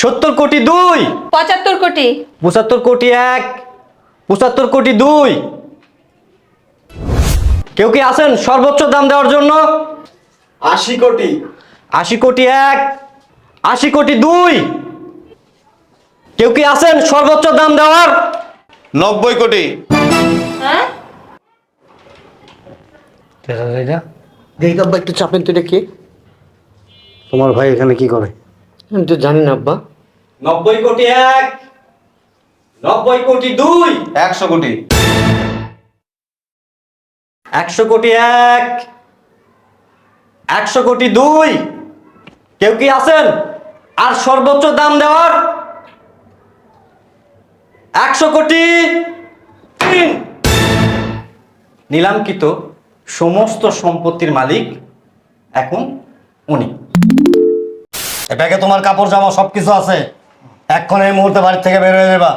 সত্তর কোটি দুই। পঁচাত্তর কোটি। পঁচাত্তর কোটি এক। পঁচাত্তর কোটি দুই। কেউ কি আছেন সর্বোচ্চ দাম দেওয়ার জন্য? আশি কোটি। আশি কোটি এক। আশি কোটি দুই। কেউ কি আছেন সর্বোচ্চ দাম দেওয়ার? নব্বই কোটি। হ্যাঁ? দেখি আব্বা একটু চাপেন তো এটা কে তোমার ভাই এখানে কি করে? আমি তো জানি না আব্বা। নব্বই কোটি এক নব্বই কোটি দুই। একশো কোটি। একশো কোটি এক একশো কোটি দুই। কেউ কি আছেন? আর সর্বোচ্চ দাম দেওয়ার? একশো কোটি তিন। নিলামকৃত সমস্ত সম্পত্তির মালিক এখন উনি। ব্যাগে তোমার কাপড় জামা সব কিছু আছে। এক্ষণ এই মুহূর্তে বাড়ি থেকে বের হয়ে যাবা।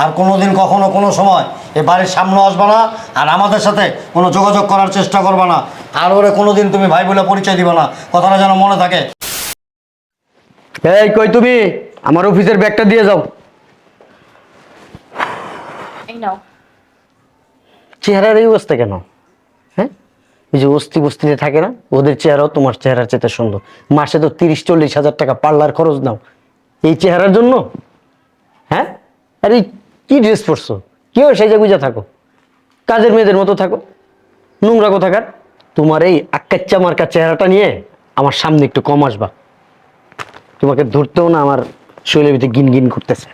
আর কোনোদিন কখনো কোনো সময় এ বাড়ির সামনে আসবা না আর আমাদের সাথে কোনো যোগাযোগ করার চেষ্টা করবা না। আর ওরে কোনোদিন তুমি ভাই বলে পরিচয় দিবা না। কথাটা যেন মনে থাকে। এই কই তুমি? আমার অফিসের ব্যাগটা দিয়ে যাও। এই নাও। চেহারার এই অবস্থা কেন? হ্যাঁ? এই যে অস্থি বস্তিতে থাকে না ওদের চেহারাও তোমার চেহারার চেয়ে সুন্দর। মাসে তো তিরিশ চল্লিশ হাজার টাকা পার্লার খরচ নাও। এই চেহারার জন্য? হ্যাঁ? আরে কি ড্রেস পরছো? কেউ সেজে গুজা থাকো? কাজের মেয়েদের মতো থাকো। নোংরা কোথাকার? তোমার এই আক্কাচ্চা মার্কা চেহারাটা নিয়ে আমার সামনে একটু কম আসবা। তোমাকে ধরতেও না আমার শরীরের ভিতরে গিন গিন করতেছে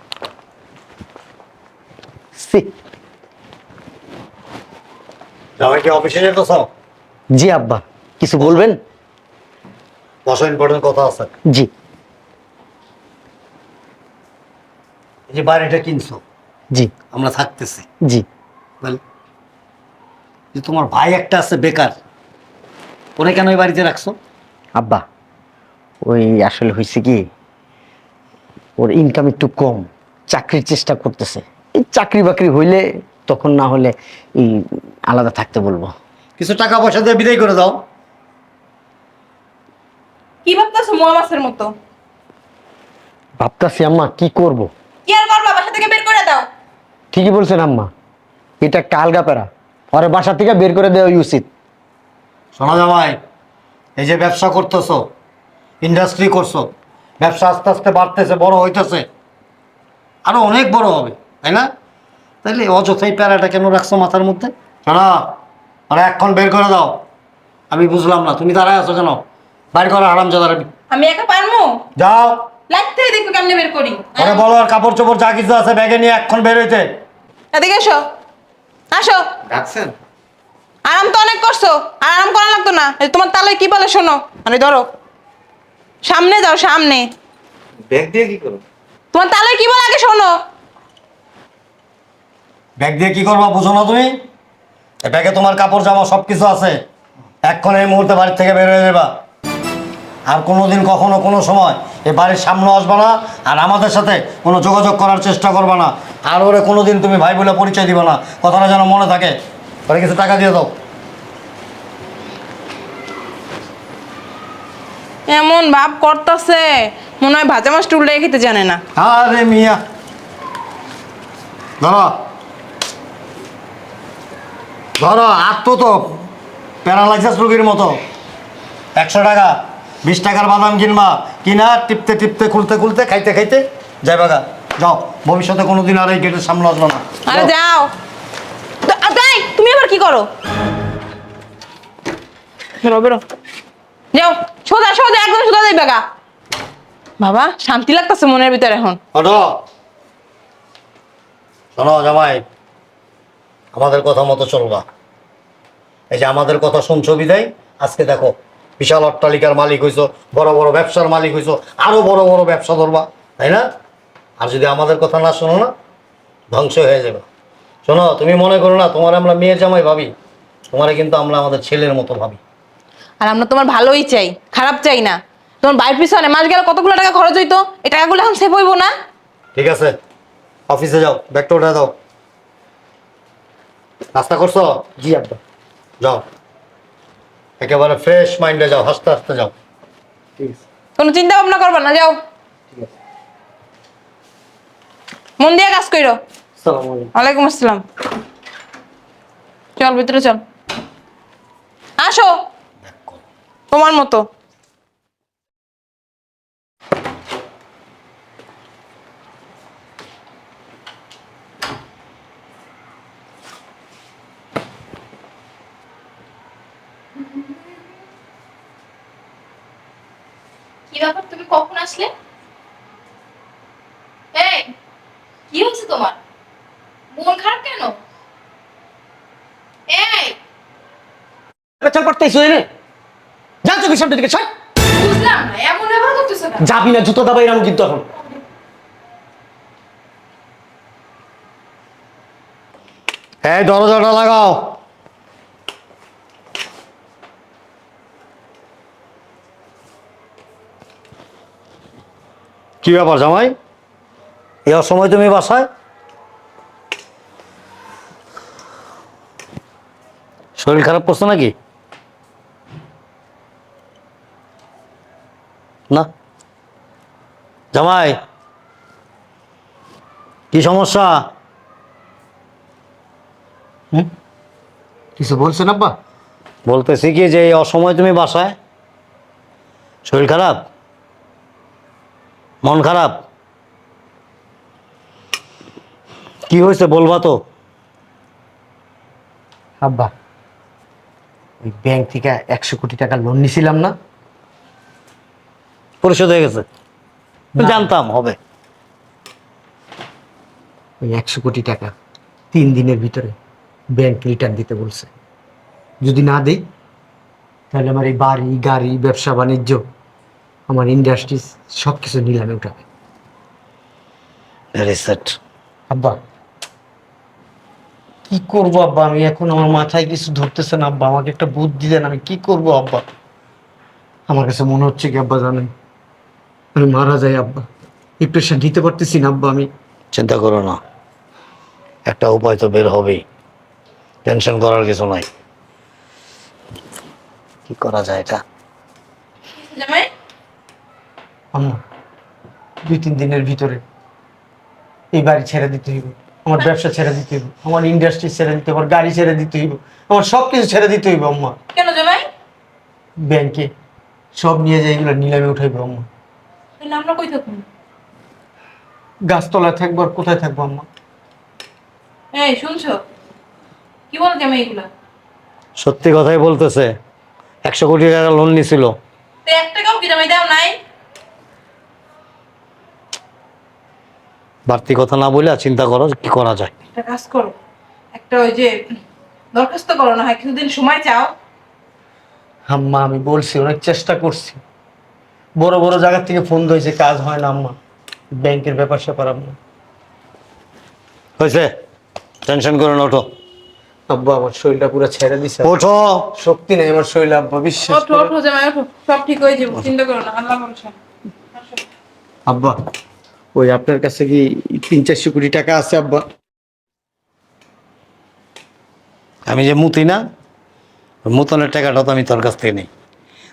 কি অফিসে যেতেছ? জি আব্বা কিছু বলবেন? বসো ইম্পর্টেন্ট কথা আছে। জি। এই যে বাড়িটা কিনছো? জি। আমরা থাকতেছি। জি। যে তোমার ভাই একটা আছে বেকার ওরে কেন এই বাড়িতে রাখছো? আব্বা ওই আসলে হয়েছে কি ওর ইনকাম একটু কম চাকরির চেষ্টা করতেছে। এই চাকরি বাকরি হইলে তখন না হলে এই আলাদা থাকতে বলব। কিছু টাকা পয়সা দিয়ে বিদায় করে দাও। কি ভাবতেছো মোয়া মাছের মতো? ভাবতাছি আম্মা কি করব। কি আর করবা বাসা থেকে বের করে দাও। ঠিকই বলছেন আম্মা। এটা একটা আলগা প্যারা। ওরে বাসা থেকে বের করে দেওয়া উচিত। শোনা জামাই এই যে ব্যবসা করতেছো ইন্ডাস্ট্রি করছ ব্যবসা আস্তে আস্তে বাড়তেছে বড় হইতেছে। আরও অনেক বড় হবে তাই না? তাইলে অযথাই প্যারাটা কেন রাখছো মাথার মধ্যে? শোনা ওরা এখন বের করে দাও। আমি বুঝলাম না তুমি দাঁড়ায় আছো কেন? বাইর করো আরাম জাদার আমি একা পারমু? যাও। থেকে দেখব কেমনে বের করি। ওরা বলো আর কাপড় চোপড় যা কিছু আছে ব্যাগে নিয়ে এখন বের হইতে। এদিকে এসো। আসো। ডাকছেন? আরাম তো অনেক করছ। আর আরাম করা লাগতো না। এই তোমার তালে কি বলে শোনো। আরে ধরো সামনে যাও সামনে। ব্যাগ দিয়ে কি করো তোমার তালে কি বলে আগে শোনো। ব্যাগ দিয়ে কি করবা বুঝো না তুমি? এ ব্যাগে তোমার কাপড় জামা সব কিছু আছে। এক্ষণ এই মুহূর্তে বাড়ি থেকে বের হয়ে যাবা। আর কোনোদিন কখনো কোনো সময় এ বাড়ির সামনে আসবা না আর আমাদের সাথে কোনো যোগাযোগ করার চেষ্টা করবা না। আর ওরে কোনোদিন তুমি ভাই বলে পরিচয় দিবা না। কথাটা যেন মনে থাকে। ওরে কিছু টাকা দিয়ে দাও। এমন ভাব করতেছে মনে হয় ভাজা মাছ টুলটা খেতে জানে না। আরে মিয়া। ধরো। ধরো আত্ম তো প্যারালাইসিস রোগীর মতো। একশো টাকা। বিশ টাকার বাদাম কিনবা। কিনা টিপতে টিপতে খুলতে খুলতে খাইতে খাইতে যাই বাগা যাও। ভবিষ্যতে কোনোদিন আর এই গেটের সামনে আসব না। আরে যাও। তাই তুমি আবার কি করো? বেরো বেরো। যাও সোজা সোজা একদম সোজা যাই বাগা। বাবা শান্তি লাগতেছে মনের ভিতরে এখন। শোনো জামাই আমাদের কথা মতো চলবা। এই যে আমাদের কথা শুনছো বিদায় আজকে দেখো বিশাল অট্টালিকার মালিক হইছো বড় বড় ব্যবসার মালিক হইছো আরও বড় বড় ব্যবসা ধরবা তাই না? আর যদি আমাদের কথা না শোনো না ধ্বংস হয়ে যাবে। শোনো তুমি মনে করো না তোমার আমরা মেয়ের জামাই ভাবি তোমারে কিন্তু আমরা আমাদের ছেলের মতো ভাবি। আর আমরা তোমার ভালোই চাই খারাপ চাই না। তোমার বাইর পিছনে মাস গেলে কতগুলো টাকা খরচ হইতো? এই টাকাগুলো এখন সেভ হইবো না? ঠিক আছে অফিসে যাও ব্যাগটা উঠে দাও। নাস্তা করছ? জি আব্বা। যাও। একেবারে ফ্রেশ মাইন্ডে যাও হাসতে হাসতে যাও। কোনো চিন্তা ভাবনা করবা না যাও। মন দিয়ে কাজ করো আলাইকুম। আসসালাম। চল ভিতরে চল। আসো। তোমার মতো। আসলে? এই কি হচ্ছে তোমার? মন খারাপ কেন? এই! চল পারতেই শুয়ে নে। যা চোখের সামনে দিকে ছাড় বুঝলাম না এমন ব্যবহার করতেছো না যাবি না জুতো দাবাই এরকম কিন্তু এখন। এই দরজাটা লাগাও। কি ব্যাপার জামাই? এই সময় তুমি বাসায়? শরীর খারাপ করছ নাকি? না। জামাই কি সমস্যা? কিছু বলছেন আব্বা? বলতেছি কি যে এই অসময় তুমি বাসায়? শরীর খারাপ? মন খারাপ? কি হয়েছে বলবা তো? আব্বা ওই ব্যাংক থেকে একশো কোটি টাকা লোন নিছিলাম না। পরিশোধ হয়ে গেছে। জানতাম হবে। ওই একশো কোটি টাকা তিন দিনের ভিতরে ব্যাংক রিটার্ন দিতে বলছে। যদি না দিই তাহলে আমার এই বাড়ি গাড়ি ব্যবসা বাণিজ্য আমার ইন্ডাস্ট্রিজ সব কিছু নিলামে উঠাবে। আব্বা কি করব আব্বা? আমি এখন আমার মাথায় কিছু ধরতেছে না আব্বা। আমাকে একটা বুদ্ধি দেন আমি কি করব আব্বা? আমার কাছে মনে হচ্ছে কি আব্বা জানেন? আমি মারা যাই আব্বা। এই প্রেশার নিতে পারতেছি না আব্বা আমি। চিন্তা করো না। একটা উপায় তো বের হবেই। টেনশন করার কিছু নাই। কি করা যায় এটা? আম্মা দুই তিন দিনের ভিতরে এই বাড়ি ছেড়ে দিতে হইব আমার ব্যবসা ছেড়ে দিতে হইব আমার ইন্ডাস্ট্রি ছেড়ে দিতে আমার গাড়ি ছেড়ে দিতে হইব আমার সব কিছু ছেড়ে দিতে হইব আম্মা। কেন জামাই? ব্যাংকে সব নিয়ে যাই এগুলো নিলামে উঠাইব আম্মা। তাহলে আমরা কই থাকুন গাছতলায় থাকব আর কোথায় থাকব আম্মা? এই শুনছো? কি বল জামাই এগুলা? সত্যি কথাই বলতেছে একশো কোটি টাকা লোন নিছিল। তো এক টাকাও কি জামাই দাও নাই? বাড়তি কথা না বলে চিন্তা করো কি করা যায়। একটা কাজ করো। একটা ওই যে দরখাস্ত করো না হয় কিছুদিন সময় চাও। আম্মা আমি বলছি অনেক চেষ্টা করছি। বড় বড় জায়গা থেকে ফোন দিয়েছে কাজ হয় না আম্মা। ব্যাংকের ব্যাপার স্যাপার আম্মা। হয়েছে? টেনশন করে না ওঠো। আব্বা আমার শরীরটা পুরো ছেড়ে দিছে। ওঠো। শক্তি নেই আমার শরীরে আব্বা বিশ্বাস ওঠো ওঠো জামাই ওঠো। সব ঠিক হয়ে যাবে চিন্তা করো না আল্লাহ ভরসা আব্বা ওই আপনার কাছে কি তিন চারশো কোটি টাকা আছে আব্বা? আমি যে মুতি না মুতনের টাকাটা তো আমি তোর কাছ থেকে নেই।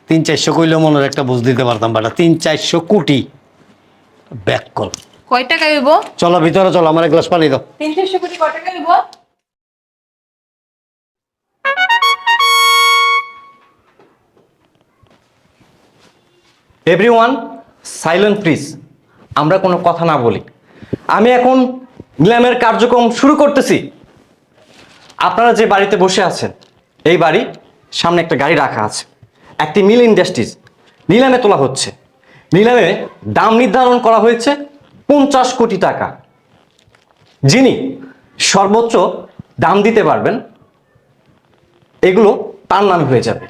তিন চারশো কইলেও মনের একটা বুঝ দিতে পারতাম বাটা তিন চারশো কোটি ব্যাক কল কয় টাকা হইব? চলো ভিতরে চলো আমার এক গ্লাস পানি দাও। তিন চারশো কোটি কয় টাকা হইব? এভরিওয়ান সাইলেন্ট প্লিজ আমরা কোনো কথা না বলি। আমি এখন নিলামের কার্যক্রম শুরু করতেছি। আপনারা যে বাড়িতে বসে আছেন, এই বাড়ি সামনে একটা গাড়ি রাখা আছে। একটি মিল ইন্ডাস্ট্রিজ, নিলামে তোলা হচ্ছে। নিলামে দাম নির্ধারণ করা হয়েছে পঞ্চাশ কোটি টাকা। যিনি সর্বোচ্চ দাম দিতে পারবেন, এগুলো তার নামে হয়ে যাবে।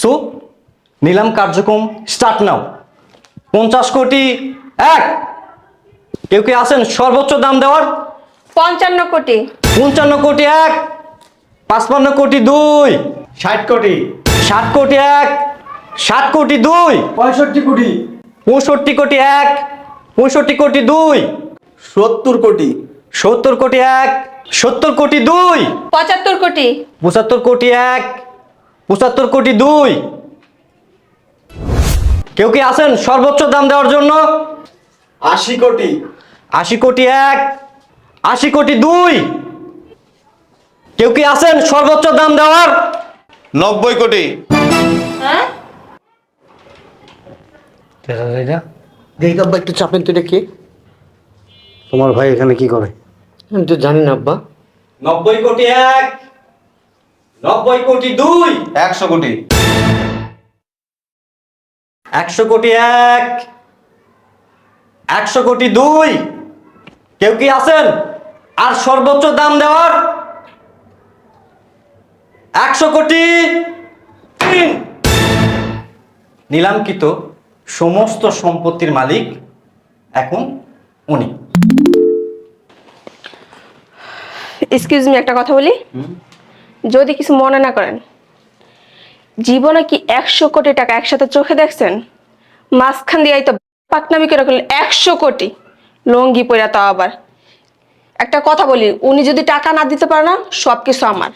সো নিলাম কার্যক্রম স্টার্ট নাও পঞ্চাশ কোটি এক। কেউ কি আছেন? সর্বোচ্চ দাম দেওয়ার? পঞ্চান্ন কোটি। পঞ্চান্ন কোটি এক। পাঁচপান্ন কোটি দুই। ষাট কোটি। ষাট কোটি এক। ষাট কোটি দুই। পঁয়ষট্টি কোটি। পঁয়ষট্টি কোটি এক। পঁয়ষট্টি কোটি দুই। সত্তর কোটি। সত্তর কোটি এক। সত্তর কোটি দুই। পঁচাত্তর কোটি। পঁচাত্তর কোটি এক। পঁচাত্তর কোটি দুই। কেউ কি আছেন? সর্বোচ্চ দাম দেওয়ার জন্য? আশি কোটি। আশি কোটি এক আশি কোটি দুই। কেউ কি আছেন? সর্বোচ্চ দাম দেওয়ার? নব্বই কোটি। হ্যাঁ? দেখি আব্বা একটু চাপেন তো এটা কে তোমার ভাই এখানে কি করে? আমি তো জানি না আব্বা। নব্বই কোটি এক নব্বই কোটি দুই। একশো কোটি। একশো কোটি এক একশো কোটি দুই। কেউ কি আছেন? আর সর্বোচ্চ দাম দেওয়ার একশো কোটি তিন। নিলামকৃত সমস্ত সম্পত্তির মালিক এখন উনি। এক্সকিউজ মি একটা কথা বলি? যদি কিছু মনে না করেন জীবনে কি একশো কোটি টাকা একসাথে চোখে দেখছেন? মাঝখান দিয়ে তো পাকনামি করে রাখলেন একশো কোটি। লঙ্গি পইরা তাও আবার। একটা কথা বলি উনি যদি টাকা না দিতে পারে না সব কিছু আমার।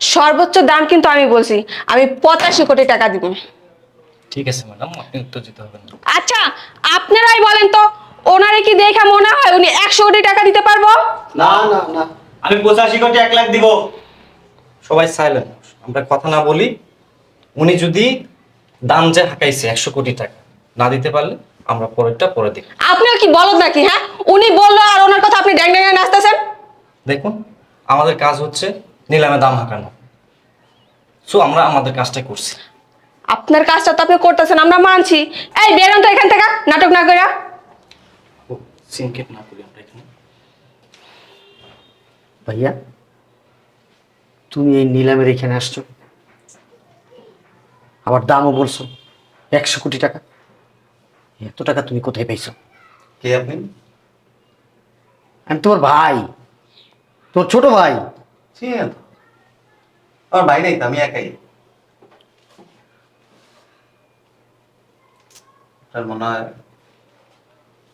সর্বোচ্চ দাম কিন্তু আমি বলছি আমি পঁচাশি কোটি টাকা দিব। ঠিক আছে ম্যাডাম আপনি উত্তর দিতে হবে না। আচ্ছা আপনারাই বলেন তো ওনারে কি দেখে মনে হয় উনি একশো কোটি টাকা দিতে পারব? না না না। আমি পঁচাশি কোটি এক লাখ দিব। সবাই সাইলেন্ট আমরা কথা না বলি উনি যদি দাম যে হাঁকাইছে একশো কোটি টাকা না দিতে পারলে আমরা পরেরটা পরে দিই আপনিও কি বলদ নাকি হ্যাঁ? উনি বলল আর ওনার কথা আপনি ড্যাং ড্যাং নাচতেছেন? দেখুন আমাদের কাজ হচ্ছে নিলামে দাম হাঁকানো। সো আমরা আমাদের কাজটাই করছি। আপনার কাজটা তো আপনি করতেছেন আমরা মানছি। এই বেরোন তো এখান থেকে নাটক না কইরা। সিনকেট না করি আমরা এখানে। ভাইয়া তুমি এই নিলামের এখানে আসছো? আবার দামও বলছো একশো কোটি টাকা। এত টাকা তুমি কোথায় পাইছো? কে আপনি? আমি তোমার ভাই তোর ছোট ভাই। আমার ভাই নেই আমি একাই। তার মনে হয়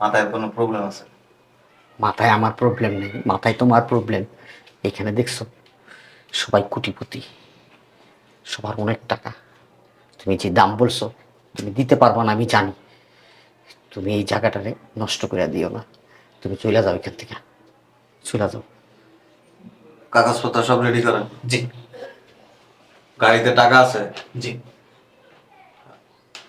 মাথায় কোনো প্রবলেম আছে। মাথায় আমার প্রবলেম নেই মাথায় তোমার প্রবলেম এখানে দেখছ সবাই কোটিপতি সবার অনেক টাকা। তুমি যে দাম বলছো তুমি দিতে পারবা না আমি জানি। তুমি এই জায়গাটারে নষ্ট করে দিও না। তুমি চলে যাও এখান থেকে। চলে যাও। কাগজপত্র সব রেডি করেন? জি। গাড়িতে টাকা আছে? জি।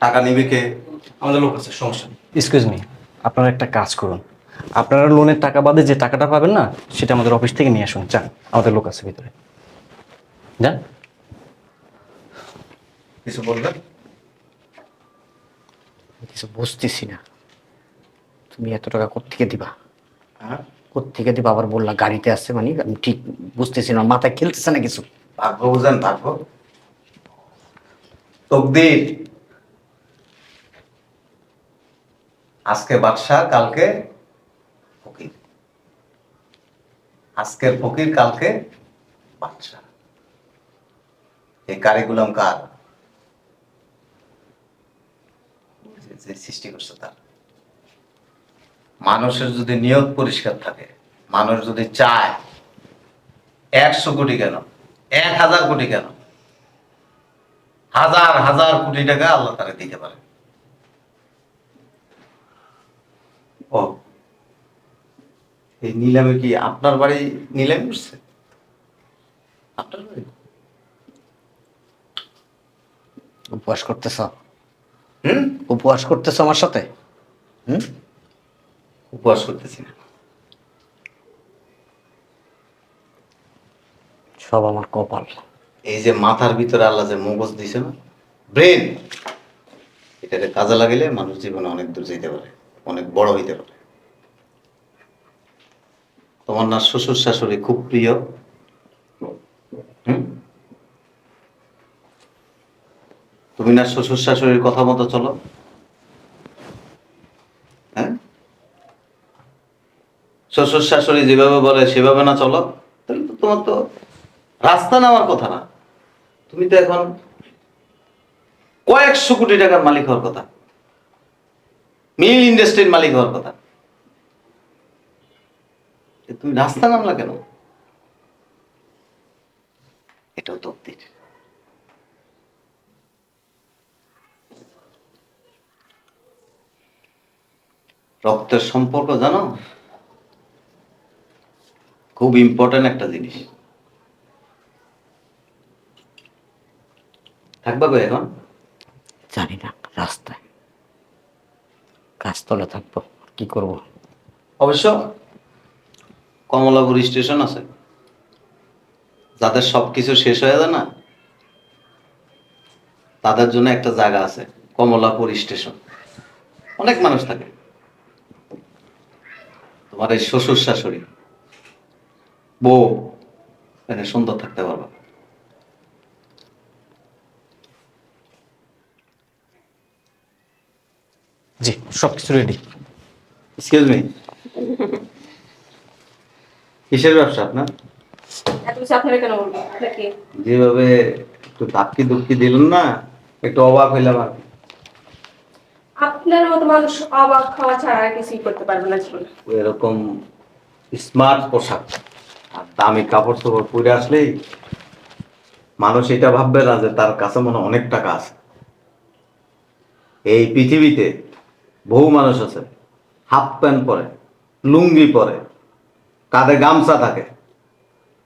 টাকা নিবে কে? আমাদের লোক আছে সমস্যা নেই। এক্সকিউজ মি আপনারা একটা কাজ করুন। আপনারা লোনের টাকা বাদে যে টাকাটা পাবেন না সেটা আমাদের অফিস থেকে নিয়ে আসুন। যান আমাদের লোক আছে ভিতরে। যান। কিছু বলবেন? কিছু বুঝতেছি না। তুমি এত টাকা কোত্থেকে দিবা? হ্যাঁ? কোত্থেকে দিবা? আবার বললা গাড়িতে আসছে মানে আমি ঠিক বুঝতেছি না মাথায় খেলতেছে না কিছু? ভাগ্য বুঝেন ভাগ্য। তকদির। আজকে বাদশাহ কালকে ফকির। আজকের ফকির কালকে বাদশাহ। এই কারিকুলাম কার? যে- সৃষ্টি করছে তার। মানুষের যদি নিয়ত পরিষ্কার থাকে, মানুষ যদি চায়, একশো কোটি কেন? এক হাজার কোটি কেন? হাজার হাজার কোটি টাকা আল্লাহ তাকে দিতে পারে। ও, এই নিলামে কি আপনার বাড়ি নিলাম করছে আপনার বাড়ি? উপবাস করতেছ? হুম? উপবাস করতেছ আমার সাথে? হুম? উপবাস করতেছি না। সব আমার কপাল। এই যে মাথার ভিতরে আল্লাহ যে মগজ দিছে না ব্রেন এটাকে কাজে লাগাইলে মানুষ জীবনে অনেক দূর যেতে পারে অনেক বড় হইতে পারে। তোমার না শ্বশুর শাশুড়ি খুব প্রিয়? হুম? তুমি না শ্বশুর শাশুড়ির কথা মতো চলো। হ্যাঁ? শ্বশুর শাশুড়ি যেভাবে বলে সেভাবে না চলো, তাহলে তো তোমার তো রাস্তা নেওয়ার কথা না। তুমি তো এখন কয়েকশো কোটি টাকার মালিক হওয়ার কথা। মিল ইন্ডাস্ট্রির মালিক হওয়ার কথা। তুমি রাস্তা নামলা কেন? এটাও তো তকদির রক্তের সম্পর্ক জানো? খুব ইম্পর্টেন্ট একটা জিনিস। থাকবা কই এখন? জানি না রাস্তায়। গাছতলে থাকব কি করব? অবশ্য কমলাপুর স্টেশন আছে। যাদের সব কিছু শেষ হয়ে যায় না তাদের জন্য একটা জায়গা আছে কমলাপুর স্টেশন। অনেক মানুষ থাকে। তোমার এই শ্বশুর শাশুড়ি। বউ এখানে সুন্দর থাকতে পারবা। জি সব কিছু রেডি এক্সকিউজ মি কিসের ব্যবসা আপনার? যেভাবে একটু ধাক্কি দুক্কি দিলেন না একটু অবাক হইলাম আর কি। আপনার মতো মানুষ অবাক খাওয়া ছাড়া আর কিছুই করতে পারবে না জীবনে। এরকম স্মার্ট পোশাক আর দামি কাপড় চোপড় পরে আসলেই মানুষ এটা ভাববে না যে তার কাছে মনে অনেক টাকা আছে। এই পৃথিবীতে বহু মানুষ আছে হাফ প্যান্ট পরে লুঙ্গি পরে কাঁধে গামছা থাকে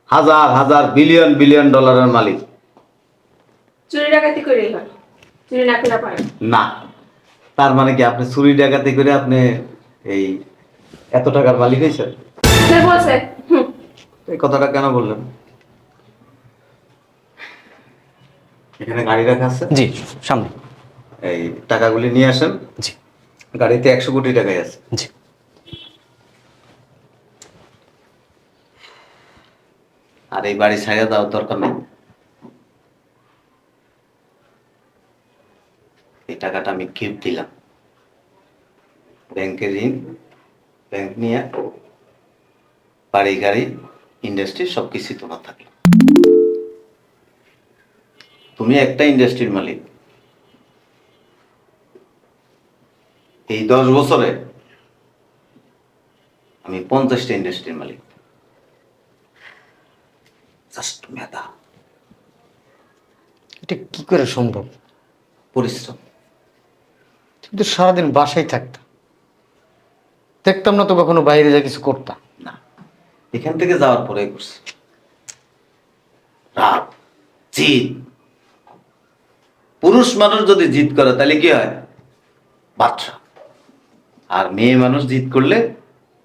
হাজার হাজার বিলিয়ন বিলিয়ন ডলারের মালিক। চুরি ডাকাতি করেই হয় চুরি না করে না। তার মানে কি আপনি চুরি ডাকাতি করে আপনি এই এত টাকার মালিক হয়েছেন? সে বলছে? হুম, এই কথাটা কেন বললেন? এখানে গাড়ি রাখা আছে? জি সামনে। এই টাকাগুলি নিয়ে আসেন। জি। গাড়িতে একশো কোটি টাকাই আছে। জি। আর এই বাড়ি ছাড়িয়ে দেওয়ার দরকার নেই। টাকাটা আমি গিফট দিলাম। ব্যাংকের ঋণ ব্যাংক নিয়ে বাড়ি গাড়ি ইন্ডাস্ট্রি সব কিছুই তোমার থাকল। তুমি একটা ইন্ডাস্ট্রির মালিক। এই দশ বছরে আমি পঞ্চাশটা ইন্ডাস্ট্রির মালিক। জাস্ট মেধা এটা কি করে সম্ভব? পরিশ্রম। তুমি তো সারাদিন বাসায় থাকতাম। দেখতাম না তো কখনো বাইরে যা কিছু করতাম। না, এখান থেকে যাওয়ার পরে করছি। রাগ জিদ। পুরুষ মানুষ যদি জিদ করে, তাহলে কি হয়? বাচ্চা। আর মেয়ে মানুষ জিদ করলে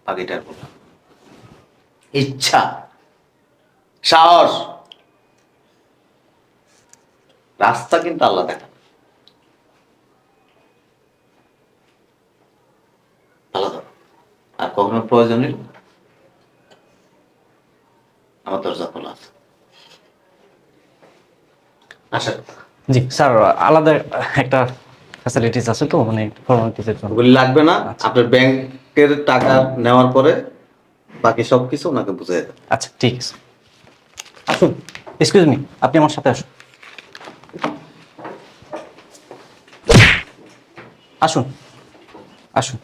বাকিটার বললাম ইচ্ছা, সাহস। রাস্তা কিন্তু আল্লাহ দেখা আলাদা আর কখনো প্রয়োজন হলে আমার দরজা খোলা আছে। আচ্ছা। জি স্যার আলাদা একটা ফ্যাসিলিটিস আছে তো মানে ফর্মালিটিসের জন্য। ওগুলি লাগবে না আপনার ব্যাংকের টাকা নেওয়ার পরে বাকি সব কিছু ওনাকে বুঝিয়ে দেন। আচ্ছা ঠিক আছে। আসুন এক্সকিউজ মি আপনি আমার সাথে আসুন। আসুন আসুন।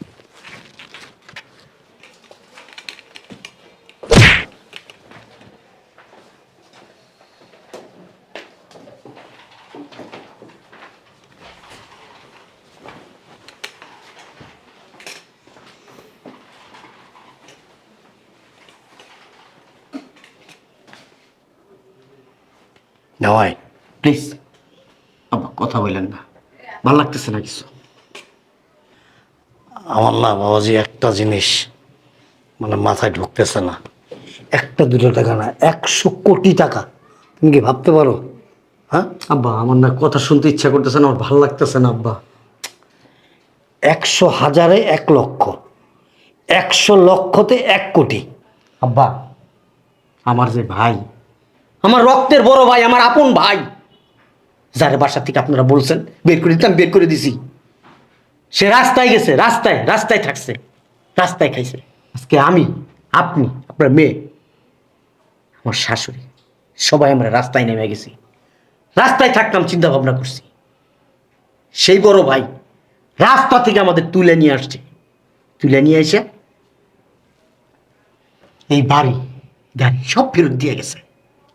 নেওয়াই প্লিজ আব্বা কথা বললেন না। ভালো লাগতেছে না কিছু? আমার না বাবাজি একটা জিনিস মানে মাথায় ঢুকতেছে না। একটা দুটো টাকা না একশো কোটি টাকা। তুমি কি ভাবতে পারো? হ্যাঁ? আব্বা আমার না কথা শুনতে ইচ্ছা করতেছে না আমার ভালো লাগতেছে না আব্বা। একশো হাজারে এক লক্ষ। একশো লক্ষতে এক কোটি। আব্বা আমার যে ভাই আমার রক্তের বড় ভাই, আমার আপন ভাই। যারে বাসা থেকে আপনারা বলছেন, বের করে দিতাম, বের করে দিছি। সে রাস্তায় গেছে, রাস্তায় রাস্তায় থাকছে, রাস্তায় খাইছে। আজকে আমি, আপনি, আপনার মেয়ে, আমার শাশুড়ি, সবাই আমরা রাস্তায় নেমে গেছি। রাস্তায় থাকতাম চিন্তা ভাবনা করছি। সেই বড় ভাই রাস্তা থেকে আমাদের তুলে নিয়ে আসছে। তুলে নিয়ে এসে এই বাড়ি, গাড়ি সব ফেরত দিয়ে গেছে।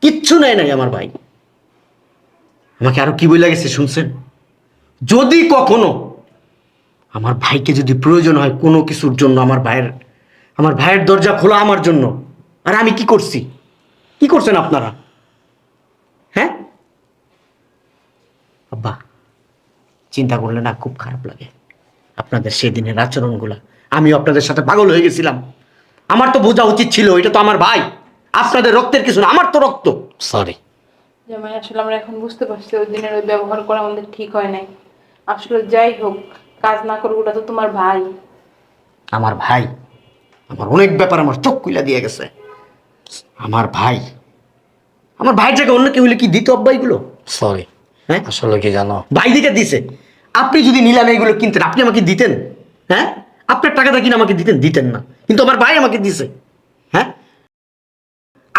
কিচ্ছু নেয় নাই আমার ভাই। আমাকে আরও কি বলে গেছে শুনছেন? যদি কখনো আমার ভাইকে যদি প্রয়োজন হয় কোনো কিছুর জন্য আমার ভাইয়ের আমার ভাইয়ের দরজা খোলা আমার জন্য, আর আমি কি করছি? কি করছেন আপনারা? হ্যাঁ? আব্বা, চিন্তা করলে না খুব খারাপ লাগে। আপনাদের সেদিনের আচরণগুলা, আমিও আপনাদের সাথে পাগল হয়ে গেছিলাম। আমার তো বোঝা উচিত ছিল এটা তো আমার ভাই। আপনাদের রক্তের কিছু না আমার তো রক্ত। সরি জামাই আসলে আমরা এখন বুঝতে পারছি ওই দিনের ওই ব্যবহার করা আমাদের ঠিক হয় নাই। আসলে যাই হোক কাজ না করুক ওটা তো তোমার ভাই। আমার ভাই আমার অনেক ব্যাপার আমার চোখ কুইলা দিয়ে গেছে। আমার ভাই। আমার ভাই জায়গায় অন্য কেউ হলে কি দিত আব্বা এগুলো? সরি হ্যাঁ? আসলে কি জানো? ভাই দিকে দিছে। আপনি যদি নিলামে এগুলো কিনতেন আপনি আমাকে দিতেন? হ্যাঁ? আপনার টাকাটা কিনে আমাকে দিতেন? দিতেন না। কিন্তু আমার ভাই আমাকে দিছে।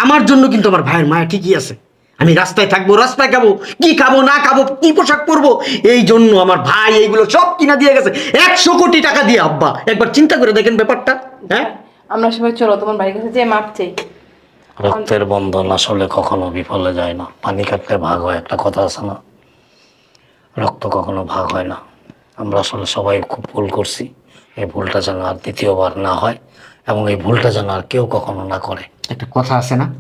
আমার জন্য কিন্তু আমার ভাইয়ের মায়া ঠিকই আছে। আমি রাস্তায় থাকব রাস্তায় খাব কি খাব না খাব কি পোশাক পরবো এই জন্য আমার ভাই এইগুলো সব কিনা দিয়ে গেছে। একশো কোটি টাকা দিয়ে আব্বা একবার চিন্তা করে দেখেন ব্যাপারটা হ্যাঁ? আমরা সবাই চলো তোমার বাড়ির কাছে যে মাপ চাই। রক্তের বন্ধন আসলে কখনো বিফলে যায় না। পানি কাটলে ভাগ হয় একটা কথা আছে না? রক্ত কখনো ভাগ হয় না। আমরা আসলে সবাই খুব ভুল করছি। এই ভুলটা যেন আর দ্বিতীয়বার না হয়। এবং এই ভুলটা যেন আর কেউ কখনো না করে। একটা কথা আছে না?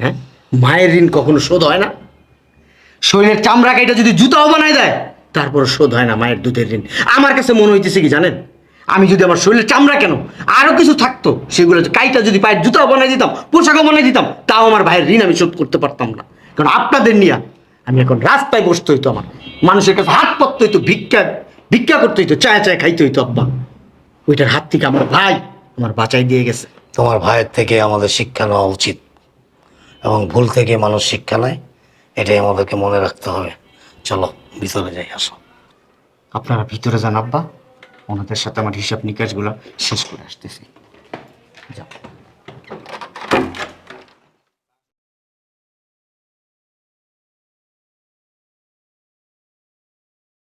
হ্যাঁ? মায়ের ঋণ কখনো শোধ হয় না? শরীরের চামড়া কাইটা যদি জুতাও বানায় দেয় তারপর শোধ হয় না মায়ের দুধের ঋণ। আমার কাছে মনে হইতেছে কি জানেন? আমি যদি আমার শরীরের চামড়া কেন আরও কিছু থাকতো সেগুলো কাইটা যদি পায়ের জুতাও বানাই দিতাম পোশাকও বানাই দিতাম তাও আমার ভাইয়ের ঋণ আমি শোধ করতে পারতাম না। কারণ আপনাদের নিয়ে আমি এখন রাস্তায় বসতে হইতো আমার। মানুষের কাছে হাত পড়তে হইতো ভিক্ষা ভিক্ষা করতে হইতো চায় চায় খাইতে হইতো আব্বা। ওইটার হাত থেকে আমার ভাই আমার বাঁচাই দিয়ে গেছে। তোমার ভাইয়ের থেকে আমাদের শিক্ষা নেওয়া উচিত এবং ভুল থেকে মানুষ শিক্ষা নেয় এটাই আমাদেরকে মনে রাখতে হবে। চলো ভিতরে যাই আসো। আপনারা ভিতরে যান আব্বা। ওনাদের সাথে আমার হিসাব নিকাশগুলো শেষ করে আসতেছি। যাও।